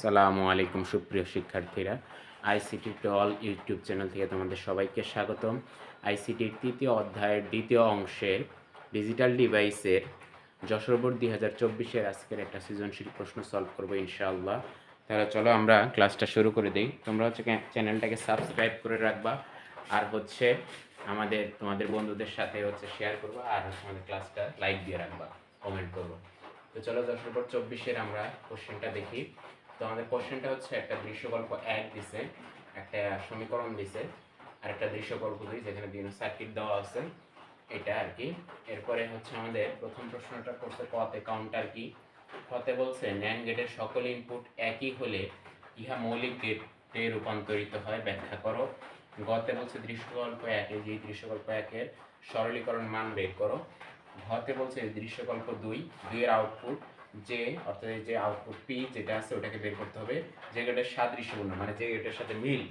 আসসালামু আলাইকুম, সুপ্রিয় শিক্ষার্থীরা। আইসিটি টল ইউটিউব চ্যানেল থেকে তোমাদের সবাইকে স্বাগতম। আইসিটির তৃতীয় অধ্যায়ের দ্বিতীয় অংশের ডিজিটাল ডিভাইসের যশোর বোর্ড দুই হাজার চব্বিশের আজকের একটা সৃজনশীল প্রশ্ন সলভ করব ইনশাআল্লাহ। তাহলে চলো আমরা ক্লাসটা শুরু করে দিই। তোমরা হচ্ছে চ্যানেলটাকে সাবস্ক্রাইব করে রাখবা। আর হচ্ছে আমাদের, তোমাদের বন্ধুদের সাথে হচ্ছে শেয়ার করবা। আর হচ্ছে আমাদের ক্লাসটা লাইক দিয়ে রাখবা কমেন্ট করব। তো চলো যশোর বোর্ড চব্বিশের আমরা কোশ্চেনটা দেখি। তো আমাদের কোশ্চেনটা হচ্ছে, একটা দৃশ্যকল্প এক দিছে, একটা সমীকরণ দিছে আর একটা দৃশ্যকল্প দুই, যেখানে বিভিন্ন সার্কিট দেওয়া আছে, এটা আর কি। এরপরে হচ্ছে আমাদের প্রথম প্রশ্নটা করছে কতে কাউন্টার কি? কতে বলছে ন্যান গেটের সকল ইনপুট একই হলে ইহা মৌলিক গেটে রূপান্তরিত হয়, ব্যাখ্যা করো। গতে বলছে দৃশ্যকল্প একে যে দৃশ্যকল্প একের সরলীকরণ মান বের করো। ঘতে বলছে দৃশ্যকল্প দুই, দুইয়ের আউটপুট যে, অর্থাৎ যে আউটপুট পি যেটা আছে ওটাকে বের করতে হবে, যে গেটের সাদৃশ্যপূর্ণ মানে যে গেটের সাথে মিল,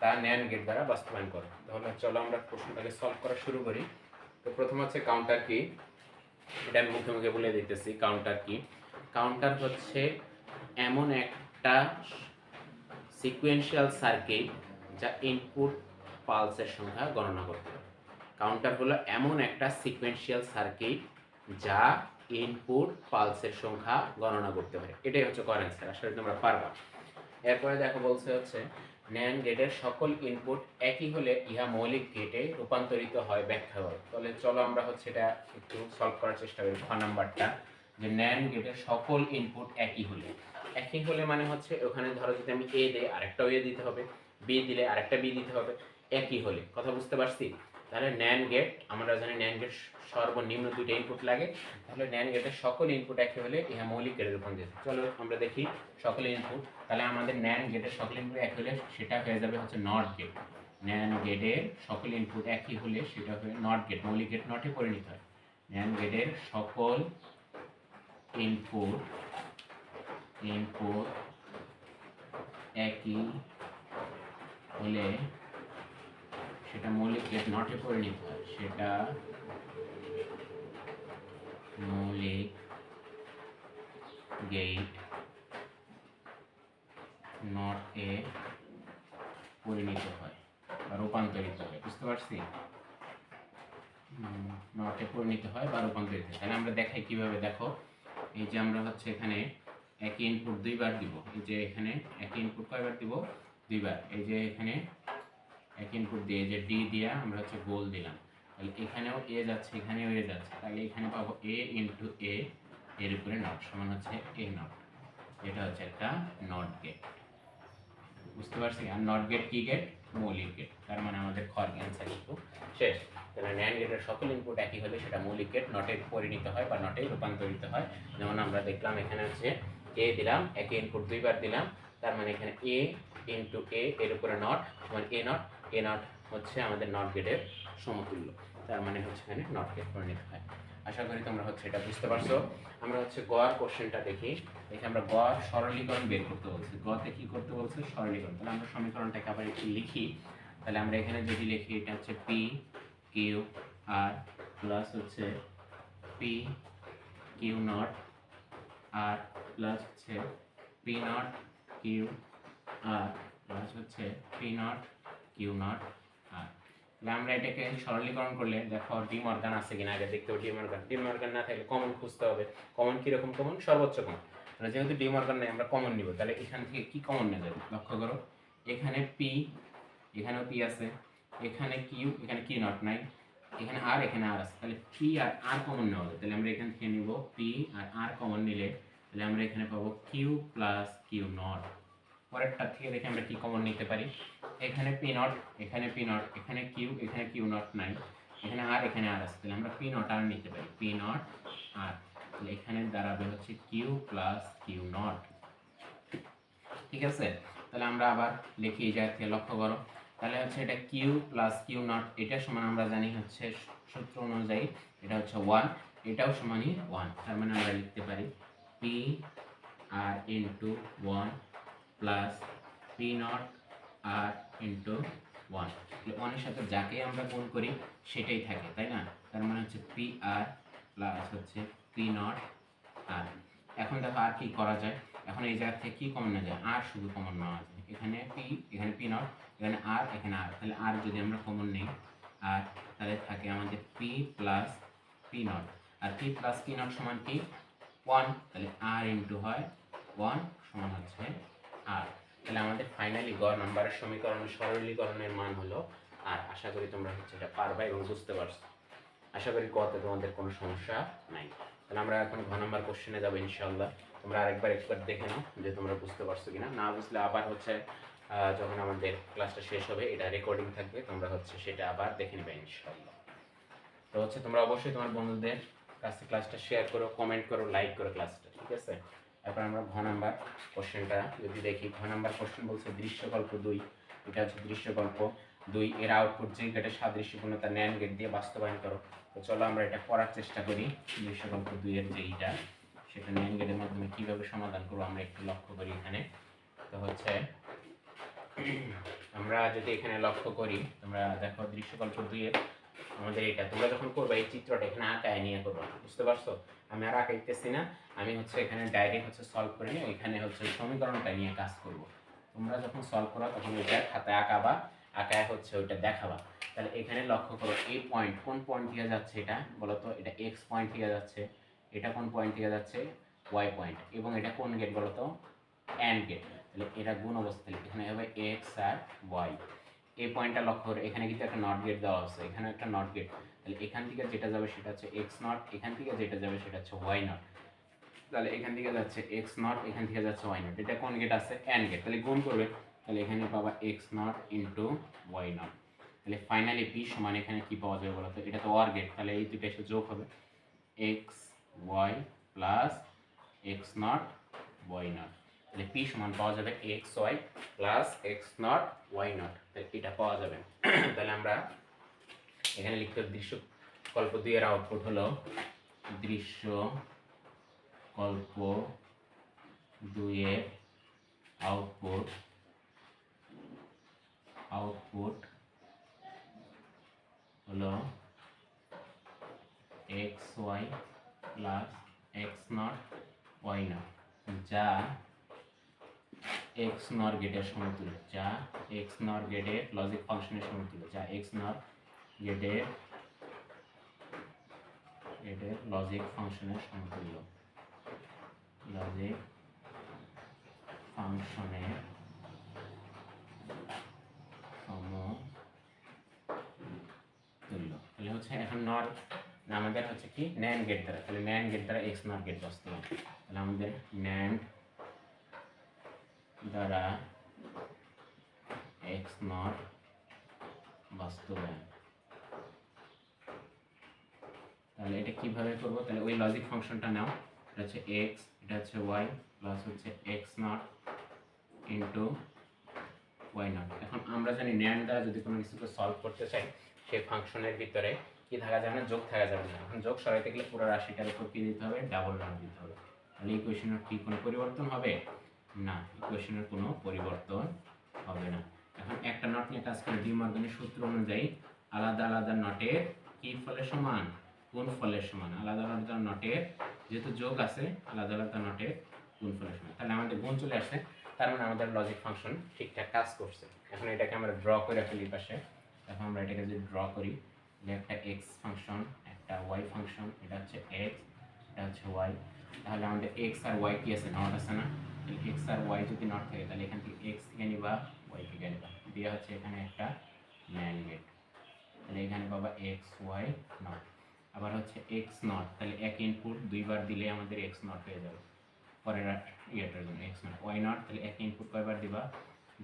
তা ন্যান গেট দ্বারা বাস্তবায়ন করো। তাহলে চলো আমরা প্রশ্নটাকে সলভ করা শুরু করি। তো প্রথম হচ্ছে কাউন্টার কি এটা আমি মুখে মুখে বলে দিতেছি কাউন্টার কি কাউন্টার হচ্ছে এমন একটা সিকুয়েন্সিয়াল সার্কিট যা ইনপুট পালসের সংখ্যা গণনা করতে পারে। কাউন্টার হলো এমন একটা সিকুয়েন্সিয়াল সার্কিট যা ইনপুট পালসের সংখ্যা গণনা করতে হয়। এটাই হচ্ছে করেন্ট স্যার আসলে তোমরা পারবা। এরপরে দেখো বলছে হচ্ছে ন্যান গেটের সকল ইনপুট একই হলে ইহা মৌলিক গেটে রূপান্তরিত হয় ব্যাখ্যা হয় তাহলে চলো আমরা হচ্ছে এটা একটু সলভ করার চেষ্টা করি, খ নাম্বারটা। যে ন্যান গেটের সকল ইনপুট একই হলে। একই হলে মানে হচ্ছে ওখানে ধরো যদি আমি এ দেই, আরেকটা এ দিতে হবে। বি দিলে আরেকটা বি দিতে হবে। একই হলে। কথা বুঝতে পারছি? তাহলে ন্যান গেট, আমরা জানি ন্যান গেট সর্বনিম্ন দুইটা ইনপুট লাগে। তাহলে ন্যান গেটের সকল ইনপুট একই হলে ইহা মৌলিক গেটের রূপান্তরিত চলো আমরা দেখি সকল ইনপুট তাহলে আমাদের ন্যান গেটের সকল ইনপুট একই হলে সেটা হয়ে যাবে হচ্ছে নট গেট ন্যান গেটের সকল ইনপুট একই হলে সেটা হয়ে নট গেট মৌলিক গেট নটে পরিণত হয়। ন্যান গেটের সকল ইনপুট ইনপুট একই হলে সেটা মৌলিক গেট নটে পরিণত হয় সেটা মৌলিক গেট নট এ পরিণত হয় বা রূপান্তরিত হয়, বুঝতে পারছি? নটে পরিণত হয় বা রূপান্তরিত হয়। তাহলে আমরা দেখাই কীভাবে, দেখো, এই যে আমরা হচ্ছে এখানে একই ইনপুট দুইবার দিব, এই যে এখানে একই ইনপুট কয়বার দিব? দুইবার। এই যে এখানে এক ইনপুট দিয়ে যে ডি দিয়া আমরা হচ্ছে গোল দিলাম। তাহলে এখানেও এ যাচ্ছে, এখানেও এ যাচ্ছে। তাহলে এখানে পাবো এ ইন্টু এ এর উপরে নট সমান হচ্ছে এ নট এটা হচ্ছে একটা নট গেট বুঝতে পারছি? আর নট গেট কি গেট মৌলিক গেট তার মানে আমাদের খর অ্যান্সার কিন্তু শেষ। তাহলে ন্যান্ড গেটের সকল ইনপুট একই হলে সেটা মৌলিক গেট নটে পরিণত হয় বা নটে রূপান্তরিত হয়। যেমন আমরা দেখলাম এখানে হচ্ছে এ দিলাম, একে ইনপুট দুইবার দিলাম। তার মানে এখানে এ ইন্টু এ এর উপরে নট সমান এ নট এ নট হচ্ছে আমাদের নট গেটের সমতুল্য। তার মানে হচ্ছে এখানে নট গেট পরিণত হয়। আশা করি তোমরা হচ্ছে এটা বুঝতে পারছ। আমরা হচ্ছে গড় কোশ্চেনটা দেখি। দেখি আমরা গড় সরলীকরণ বের করতে বলছি। গতে কি করতে বলছে? সরলীকরণ। তাহলে আমরা সমীকরণটাকে আবার একটু লিখি। তাহলে আমরা এখানে যদি লিখি, এটা হচ্ছে পি কিউ আর প্লাস হচ্ছে P Q not R plus হচ্ছে P not Q R plus হচ্ছে পি নট কিউ নট। আর তাহলে আমরা এটাকে সরলীকরণ করলে, দেখো ডি মর্গান আছে কিনা আগে দেখতে হবে ডি মর্গান। ডি মর্গান না থাকলে কমন খুঁজতে হবে। কমন কীরকম কমন সর্বোচ্চ কমন মানে যেহেতু ডি মর্গান নেই, আমরা কমন নিব। তাহলে এখান থেকে কি কমন নেবে? লক্ষ্য করো। এখানে পি এখানেও পি আছে। এখানে কিউ, এখানে কি নট নাই। এখানে আর এখানে আর আছে। তাহলে পি আর আর কমন নেওয়া হবে তাহলে আমরা এখান থেকে নিব পি আর আর কমন নিলে, তাহলে আমরা এখানে পাবো কিউ প্লাস কিউ নট পরেরটার থেকে দেখে আমরা কি কমন নিতে পারি? এখানে পি নট এখানে পি নট এখানে কিউ এখানে কিউ নট নাই এখানে আর এখানে আর আছে। তাহলে আমরা পি নট আর নিতে পারি। পি নট আর, তাহলে এখানে দাঁড়াবে হচ্ছে কিউ প্লাস কিউ নট ঠিক আছে? তাহলে আমরা আবার লিখি এই থেকে লক্ষ্য করো। তাহলে হচ্ছে এটা কিউ প্লাস কিউ নট এটা সমান আমরা জানি হচ্ছে সূত্র অনুযায়ী এটা হচ্ছে ওয়ান এটাও সমানই ওয়ান তার মানে আমরা লিখতে পারি P R into one plus P not R into one ওয়ানের সাথে যাকে আমরা গুণ করি, সেটাই থাকে, তাই না? তার মানে হচ্ছে পি আর প্লাস হচ্ছে পি নট আর এখন দেখো আর কি করা যায়? এখন এই জায়গা থেকে কি কমন না যায়? আর শুধু কমন নেওয়া যায়। এখানে পি এখানে পি নট এখানে আর এখানে আর তাহলে আর যদি আমরা কমন নেই, আর তাহলে থাকে আমাদের P plus P not R P plus P not সমান কি? ওয়ান তাহলে আর ইন্টু হয় ওয়ান সমান হচ্ছে আর। তাহলে আমাদের ফাইনালি গড় নাম্বারের সমীকরণের সরলীকরণের মান হলো আর। আশা করি তোমরা হচ্ছে এটা পারবা এবং বুঝতে পারছ। আশা করি কতে তোমাদের কোনো সমস্যা নাই। তাহলে আমরা এখন ঘ নাম্বার কোশ্চেনে যাব ইনশাল্লাহ তোমরা আরেকবার একবার দেখে নাও যে তোমরা বুঝতে পারছ কিনা। না বুঝলে আবার হচ্ছে যখন আমাদের ক্লাসটা শেষ হবে, এটা রেকর্ডিং থাকবে, তোমরা হচ্ছে সেটা আবার দেখে নেবে ইনশাল্লাহ তো হচ্ছে তোমরা অবশ্যই তোমার বন্ধুদের কাছে ক্লাসটা শেয়ার করো কমেন্ট করো লাইক করো ক্লাসটা ঠিক আছে? এরপর আমরা ঘ নাম্বার কোশ্চেনটা, যদি দেখি, ঘ নাম্বার কোশ্চেন বলছে দৃশ্যকল্প দুই। এটা হচ্ছে দৃশ্যকল্প দুই। এর আউটপুট যে গেটের সাদৃশ্যপূর্ণতা ন্যান গেট দিয়ে বাস্তবায়ন করো। তো চলো আমরা এটা করার চেষ্টা করি, দৃশ্যকল্প দুইয়ের যে এইটা সেটা ন্যান গেটের মাধ্যমে কীভাবে সমাধান করব আমরা একটু লক্ষ্য করি এখানে। তো হচ্ছে, আমরা যদি এখানে লক্ষ্য করি, তোমরা দেখো দৃশ্যকল্প দুইয়ের আমাদের এটা। তোমরা যখন করবে, এই চিত্রটা এখানে আঁকায় নিয়ে করবে বুঝতে পারছ? আমি আর আঁকাইতেছি না, আমি হচ্ছে এখানে ডাইরেক্ট হচ্ছে সলভ করে নিয়ে ওইখানে হচ্ছে সমীকরণটা নিয়ে কাজ করব। তোমরা যখন সলভ করো, তখন ওইটা খাতায় আঁকাবা, আঁকায় হচ্ছে ওইটা দেখাবা। তাহলে এখানে লক্ষ্য করো, এই পয়েন্ট কোন পয়েন্ট থেকে যাচ্ছে এটা? বলো তো এটা এক্স পয়েন্ট থেকে যাচ্ছে, এটা কোন পয়েন্ট থেকে যাচ্ছে? ওয়াই পয়েন্ট এবং এটা কোন গেট বলো তো অ্যান্ড গেট তাহলে এটা গুণ অবস্থা এখানে হবে এক্স আর ওয়াই এই পয়েন্টটা লক্ষ্য করে, এখানে কিন্তু একটা নট গেট দেওয়া আছে এখানে একটা নট গেট তাহলে এখান থেকে যেটা যাবে সেটা হচ্ছে এক্স নট এখান থেকে যেটা যাবে সেটা হচ্ছে ওয়াই নট তাহলে এখান থেকে যাচ্ছে এক্স নট এখান থেকে যাচ্ছে ওয়াই নট এটা কোন গেট আছে? অ্যান্ড গেট তাহলে গুণ করবে, তাহলে এখানে পাবা X not into Y not তাহলে ফাইনালি পি সমান এখানে কি পাওয়া যাবে বলো তো এটা তো ওয়ার গেট তাহলে এই দুটো এসে যোগ হবে। X Y plus X not Y not তাহলে পি সমান পাওয়া যাবে X Y plus X not Y not তাহলে এটা পাওয়া যাবে। তাহলে আমরা এখানে লিখতে দৃশ্য কল্প দুইয়ের আউটপুট হলো দৃশ্য কল্প দুইয়ের আউটপুট আউটপুট হলো X Y plus X not Y not যা এক্স নর গেটের সমতুল্য যা এক্স নর গেটের লজিক ফাংশনের সমতুল্য যা এক্স নর গেটের গেটের লজিক ফাংশনের সমতুল্য লজিক ফাংশনের সমতুল্য তাহলে হচ্ছে এখন নর আমাদের হচ্ছে কি? ন্যান গেট দ্বারা। তাহলে ন্যান গেট দ্বারা এক্স নর গেট বাস্তবায়ন তাহলে আমাদের ন্যান্ড দ্বারা এক্স নট বাস্তবায়ন। তাহলে এটা কীভাবে করব? তাহলে ওই লজিক ফাংশনটা নাও। এটা হচ্ছে এক্স এটা হচ্ছে ওয়াই প্লাস হচ্ছে X not into Y not এখন আমরা জানি ন্যান্ড দ্বারা যদি কোনো কিছুকে সলভ করতে চাই সেই ফাংশনের ভিতরে কি থাকা যাবে না, যোগ থাকা যাবে না। এখন যোগ সরাইতে গেলে পুরো রাশিটার উপর কি দিতে হবে? ডাবল রান দিতে হবে। তাহলে এই কোয়েশনের কি কোনো পরিবর্তন হবে? না ইকুয়েশনের কোনো পরিবর্তন হবে না। এখন একটা নট নিয়ে কাজ করে ডিমর্গানের সূত্র অনুযায়ী আলাদা আলাদা নটের কি ফলের সমান? কোন ফলের সমান? আলাদা আলাদা নটের যেহেতু যোগ আছে, আলাদা আলাদা নটের কোন ফলের সমান? তাহলে আমাদের গুণ চলে আসছে, তার মানে আমাদের লজিক ফাংশন ঠিকঠাক কাজ করছে। এখন এটাকে আমরা ড্র করে ফেলি পাশে। এখন আমরা এটাকে যদি ড্র করি, একটা এক্স ফাংশন একটা ওয়াই ফাংশন এটা হচ্ছে এক্স এটা হচ্ছে ওয়াই তাহলে আমাদের এক্স আর ওয়াই কি আছে? নট আছে না? তাহলে এক্স আর ওয়াই যদি নট থাকে, তাহলে এখান থেকে এক্স থেকে নিবা ওয়াই থেকে নিবা দিয়ে হচ্ছে এখানে একটা গেট তাহলে এখানে পাবা এক্স ওয়াই নট আবার হচ্ছে এক্স নট তাহলে এক ইনপুট দুইবার দিলে আমাদের এক্স নট হয়ে যাবে। পরের ইয়েটার জন্য এক্স নট ওয়াই নট তাহলে এক ইনপুট কয়বার দিবা?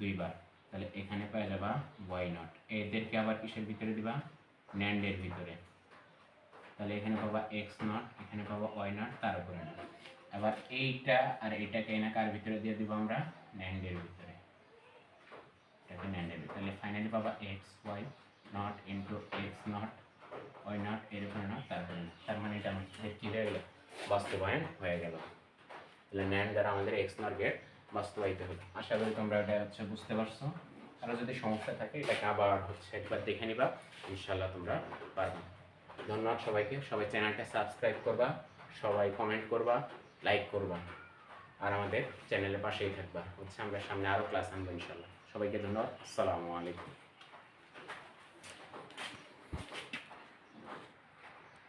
দুইবার। তাহলে এখানে পেয়ে যাবা ওয়াই নট এদেরকে আবার কিসের ভিতরে দিবা? ন্যান্ডের ভিতরে। তাহলে এখানে পাবা এক্স নট এখানে পাবা ওয়াই নট তার উপরে আবার এইটা আর এইটাকে এনে কার ভিতরে দিয়ে দিব আমরা? ন্যান্ডের ভিতরে। এটাকে ন্যান্ডের ভিতরে। তাহলে ফাইনালি পাবা X Y not into X not Y not এর উপরে নট not। তার মানে এটা আমাদের কী হয়ে গেল? বাস্তবায়ন হয়ে গেল। তাহলে ন্যান্ড দ্বারা আমাদের এক্স নট গেট বাস্তবায়িত হলো। আশা করি তোমরা এটা হচ্ছে বুঝতে পারছ। আরও যদি সমস্যা থাকে, এটাকে আবার হচ্ছে একবার দেখে নিবা। ইনশাল্লাহ তোমরা পারবে। ধন্যবাদ সবাইকে। সবাই চ্যানেলটা সাবস্ক্রাইব করবা, সবাই কমেন্ট করবা লাইক করবা, আর আমাদের চ্যানেলের পাশেই থাকবা। হচ্ছে আমরা সামনে আরও ক্লাস আনব ইনশাল্লাহ সবাইকে ধন্যবাদ। আসসালামু আলাইকুম।